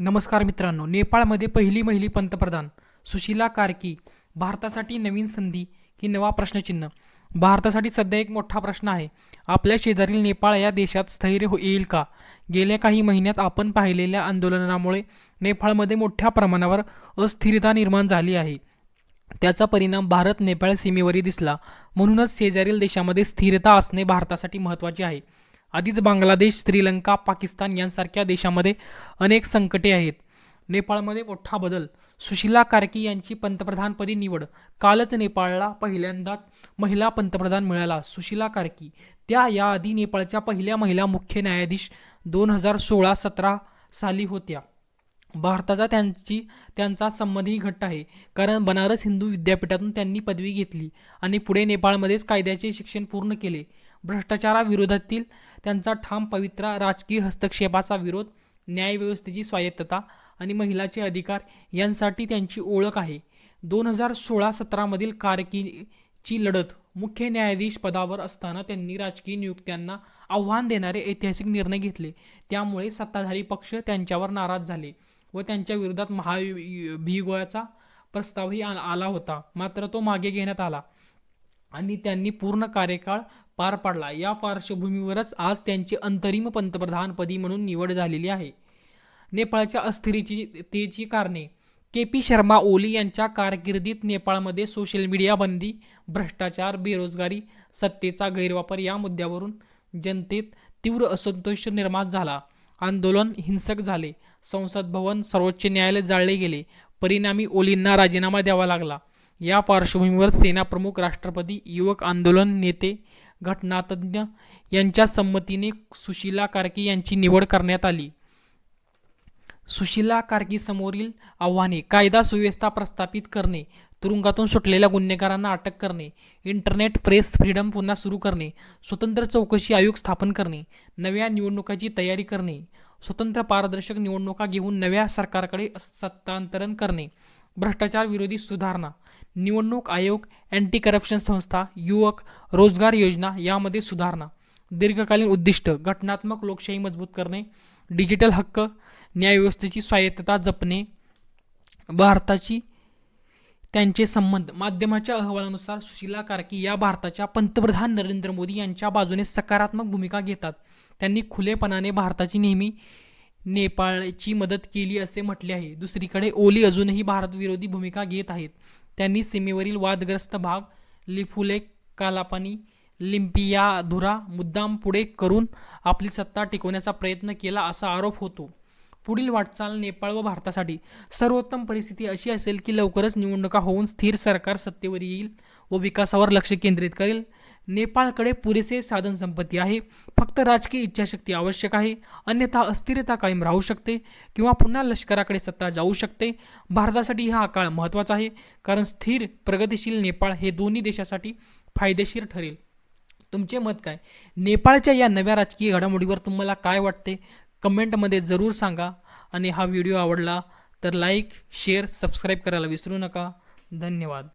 नमस्कार मित्रांनो नेपाळमध्ये पहिली महिली पंतप्रधान सुशीला कार्की. भारतासाठी नवीन संधी की नवा प्रश्नचिन्ह. भारतासाठी सध्या एक मोठा प्रश्न आहे. आपल्या शेजारील नेपाळ या देशात स्थैर्य हो येईल का? गेल्या काही महिन्यात आपण पाहिलेल्या आंदोलनामुळे नेपाळमध्ये मोठ्या प्रमाणावर अस्थिरता निर्माण झाली आहे. त्याचा परिणाम भारत नेपाळ सीमेवरही दिसला. म्हणूनच शेजारील देशामध्ये स्थिरता असणे भारतासाठी महत्त्वाचे आहे. आधीच बांगलादेश श्रीलंका पाकिस्तान यांसारख्या देशामध्ये अनेक संकटे आहेत. नेपाळमध्ये मोठा बदल. सुशीला कार्की यांची पंतप्रधानपदी निवड. कालच नेपाळला पहिल्यांदाच महिला पंतप्रधान मिळाला. सुशीला कार्की. त्या याआधी नेपाळच्या पहिल्या महिला मुख्य न्यायाधीश दोन हजार सोळा सतरा साली होत्या. भारताचा त्यांची त्यांचा संबंधही घट्ट आहे. कारण बनारस हिंदू विद्यापीठातून त्यांनी पदवी घेतली आणि पुढे नेपाळमध्येच कायद्याचे शिक्षण पूर्ण केले. भ्रष्टाचाराविरोधातील त्यांचा ठाम पवित्रा राजकीय हस्तक्षेपाचा विरोध न्यायव्यवस्थेची स्वायत्तता आणि महिलाचे अधिकार यांसाठी त्यांची ओळख आहे. दोन हजार सोळा सतरामधील कारकीची लढत मुख्य न्यायाधीश पदावर असताना त्यांनी राजकीय नियुक्त्यांना आव्हान देणारे ऐतिहासिक निर्णय घेतले. त्यामुळे सत्ताधारी पक्ष त्यांच्यावर नाराज झाले व त्यांच्या विरोधात महाभियोगाचा प्रस्तावही आ- आला होता. मात्र तो मागे घेण्यात आला. आणि त्यांनी पूर्ण कार्यकाळ पार पाडला. या पार्श्वभूमीवरच आज त्यांची अंतरिम पंतप्रधानपदी म्हणून निवड झालेली आहे. नेपाळच्या अस्थिरतेची कारणे. के पी शर्मा ओली यांच्या कारकिर्दीत नेपाळमध्ये सोशल मीडिया बंदी भ्रष्टाचार बेरोजगारी सत्तेचा गैरवापर या मुद्द्यावरून जनतेत तीव्र असंतोष निर्माण झाला. आंदोलन हिंसक झाले. संसद भवन सर्वोच्च न्यायालय जाळले गेले. परिणामी ओलींना राजीनामा द्यावा लागला. या पार्श्वभूमीवर सेनाप्रमुख राष्ट्रपती युवक आंदोलन नेते घटनातज्ञ यांच्या संमतीने सुशीला कार्की यांची निवड करण्यात आली. सुशीला कार्की समोरील आव्हाने कायदा सुव्यवस्था प्रस्थापित करणे तुरुंगातून सुटलेल्या गुन्हेगारांना अटक करणे इंटरनेट प्रेस फ्रीडम पुन्हा सुरू करणे स्वतंत्र चौकशी आयोग स्थापन करणे नव्या निवडणुकाची तयारी करणे स्वतंत्र पारदर्शक निवडणुका घेऊन नव्या सरकारकडे सत्तांतरण करणे भ्रष्टाचार विरोधी सुधारणा निवडणूक आयोग अँटी करप्शन संस्था युवक रोजगार योजना यामध्ये सुधारणा. दीर्घकालीन उद्दिष्ट घटनात्मक लोकशाही मजबूत करणे डिजिटल हक्क न्यायव्यवस्थेची स्वायत्तता जपणे भारताची त्यांचे संबंध. माध्यमाच्या अहवालानुसार सुशीला कार्की या भारताच्या पंतप्रधान नरेंद्र मोदी यांच्या बाजूने सकारात्मक भूमिका घेतात. त्यांनी खुलेपणाने भारताची नेहमी नेपाळची मदत केली असे म्हटले आहे. दुसरीकडे ओली अजूनही भारतविरोधी भूमिका घेत आहेत. त्यांनी सीमेवरील वादग्रस्त भाग लिफुले कालापानी लिंपियाधुरा मुद्दाम पुढे करून आपली सत्ता टिकवण्याचा प्रयत्न केला असा आरोप होतो. पुढील वाटचाल नेपाळ व भारतासाठी. सर्वोत्तम परिस्थिती अशी असेल की लवकरच निवडणुका होऊन स्थिर सरकार सत्तेवर येईल व विकासावर लक्ष केंद्रित करेल. नेपाळकडे पुरेसे साधनसंपत्ती आहे. फक्त राजकीय इच्छाशक्ती आवश्यक आहे. अन्यथा अस्थिरता कायम राहू शकते किंवा पुन्हा लष्कराकडे सत्ता जाऊ शकते. भारतासाठी हा काळ महत्त्वाचा आहे. कारण स्थिर प्रगतिशील नेपाळ हे दोन्ही देशासाठी फायदेशीर ठरेल. तुमचे मत काय? नेपाळच्या या नव्या राजकीय घडामोडीवर तुम्हाला काय वाटते? कमेंटमध्ये जरूर सांगा. आणि हा व्हिडिओ आवडला तर लाईक शेअर सबस्क्राईब करायला विसरू नका. धन्यवाद.